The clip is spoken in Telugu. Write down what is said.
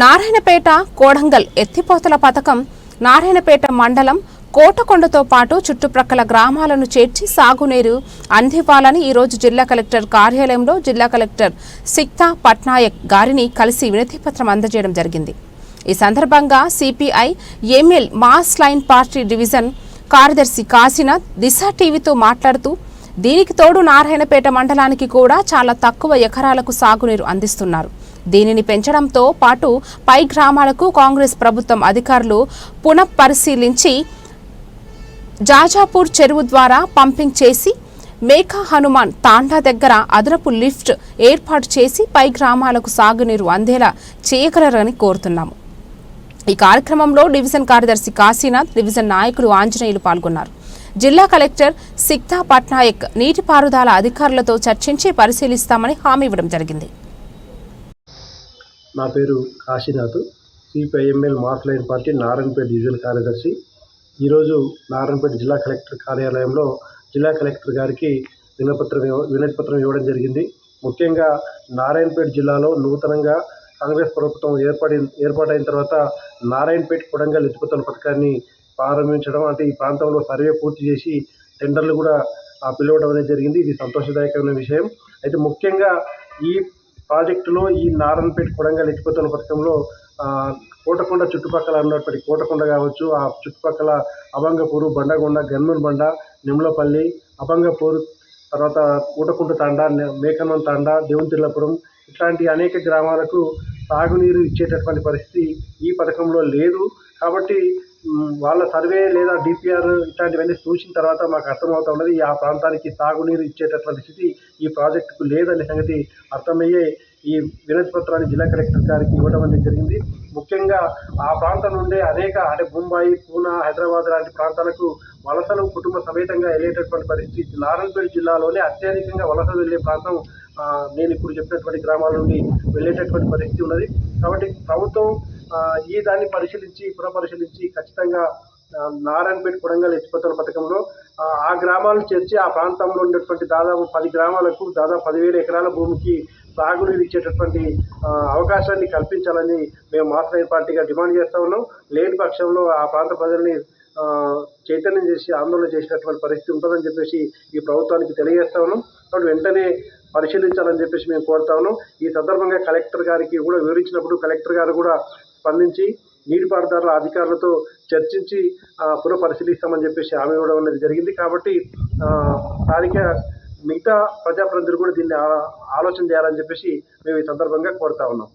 నారాయణపేట కోడంగల్ ఎత్తిపోతల పథకం నారాయణపేట మండలం కోటకొండతో పాటు చుట్టుప్రక్కల గ్రామాలను చేర్చి సాగునీరు అందివ్వాలని ఈరోజు జిల్లా కలెక్టర్ కార్యాలయంలో జిల్లా కలెక్టర్ సిక్తా పట్నాయక్ గారిని కలిసి వినతిపత్రం అందజేయడం జరిగింది. ఈ సందర్భంగా CPI ML mass line party division కార్యదర్శి కాశీనాథ్ దిశ టీవీతో మాట్లాడుతూ దీనికి తోడు నారాయణపేట మండలానికి కూడా చాలా తక్కువ ఎకరాలకు సాగునీరు అందిస్తున్నారు. దీనిని పెంచడంతో పాటు పై గ్రామాలకు కాంగ్రెస్ ప్రభుత్వం అధికారులు పునఃపరిశీలించి జాజాపూర్ చెరువు ద్వారా పంపింగ్ చేసి మేఘా హనుమాన్ తాండా దగ్గర అదనపు లిఫ్ట్ ఏర్పాటు చేసి పై గ్రామాలకు సాగునీరు అందేలా చేయగలరని కోరుతున్నాము. ఈ కార్యక్రమంలో డివిజన్ కార్యదర్శి కాశీనాథ్ డివిజన్ నాయకులు ఆంజనేయులు పాల్గొన్నారు. జిల్లా కలెక్టర్ సిక్తా పట్నాయక్ నీటిపారుదల అధికారులతో చర్చించి పరిశీలిస్తామని హామీ ఇవ్వడం జరిగింది. నా పేరు Kashinath. CPI ML mass line party Narayanpet division కార్యదర్శి. ఈరోజు నారాయణపేట జిల్లా కలెక్టర్ కార్యాలయంలో జిల్లా కలెక్టర్ గారికి వినపత్రం వినతిపత్రం ఇవ్వడం జరిగింది. ముఖ్యంగా నారాయణపేట జిల్లాలో నూతనంగా కాంగ్రెస్ ప్రభుత్వం ఏర్పడి ఏర్పాటైన తర్వాత నారాయణపేట కొడంగల్ ఎత్తిపోతల పథకాన్ని ప్రారంభించడం అంటే ఈ ప్రాంతంలో సర్వే పూర్తి చేసి టెండర్లు కూడా పిలవడం అనేది జరిగింది. ఇది సంతోషదాయకమైన విషయం. అయితే ముఖ్యంగా ఈ ప్రాజెక్టులో ఈ నారాయణపేట కొడంగల్ ఎత్తిపోతల పథకంలో కోటకొండ చుట్టుపక్కల ఉన్నటువంటి కోటకొండ కావచ్చు ఆ చుట్టుపక్కల అభంగపూరు బండగొండ గన్మూర్ బండ నిమ్లపల్లి అభంగపూర్ తర్వాత ఊటకుంట తాండా నే- మేకనం తాండా దేవుంతిర్లపురం ఇట్లాంటి అనేక గ్రామాలకు సాగునీరు ఇచ్చేటటువంటి పరిస్థితి ఈ పథకంలో లేదు. కాబట్టి వాళ్ళ సర్వే లేదా డిపిఆర్ ఇట్లాంటివన్నీ చూసిన తర్వాత మాకు అర్థమవుతా ఉన్నది ఆ ప్రాంతానికి తాగునీరు ఇచ్చేటటువంటి స్థితి ఈ ప్రాజెక్టుకు లేదనే సంగతి అర్థమయ్యే ఈ వినతి పత్రాన్ని జిల్లా కలెక్టర్ గారికి ఇవ్వడం అనేది జరిగింది. ముఖ్యంగా ఆ ప్రాంతం నుండే అనేక అంటే ముంబై పూనా హైదరాబాద్ లాంటి ప్రాంతాలకు వలసలు కుటుంబ సమేతంగా వెళ్ళేటటువంటి పరిస్థితి నారాయణపేట జిల్లాలోనే అత్యధికంగా వలస వెళ్ళే ప్రాంతం నేను ఇప్పుడు చెప్పినటువంటి గ్రామాల నుండి వెళ్ళేటటువంటి పరిస్థితి ఉన్నది. కాబట్టి ప్రభుత్వం ఈ దాన్ని పరిశీలించి పునఃపరిశీలించి ఖచ్చితంగా నారాయణపేట కొడంగల్ ఎత్తిపోతల పథకంలో ఆ, గ్రామాలను చేర్చి ఆ ప్రాంతంలో ఉన్నటువంటి దాదాపు పది గ్రామాలకు దాదాపు పదివేల ఎకరాల భూమికి సాగునీరు ఇచ్చేటటువంటి అవకాశాన్ని కల్పించాలని మేము మాత్రమే పార్టీగా డిమాండ్ చేస్తా ఉన్నాం. లేని పక్షంలో ఆ ప్రాంత ప్రజల్ని చైతన్యం చేసి ఆందోళన చేసినటువంటి పరిస్థితి ఉంటుందని చెప్పేసి ఈ ప్రభుత్వానికి తెలియజేస్తా ఉన్నాం. కాబట్టి వెంటనే పరిశీలించాలని చెప్పేసి మేము కోరుతా ఉన్నాం. ఈ సందర్భంగా కలెక్టర్ గారికి కూడా వివరించినప్పుడు కలెక్టర్ గారు కూడా స్పందించి నీటిపారుదల అధికారులతో చర్చించి పునఃపరిశీలిస్తామని చెప్పేసి హామీ ఇవ్వడం అనేది జరిగింది. కాబట్టి స్థానిక మిగతా ప్రజాప్రతినిధులు కూడా దీన్ని ఆలోచన చేయాలని చెప్పేసి మేము ఈ సందర్భంగా కోరుతా ఉన్నాం.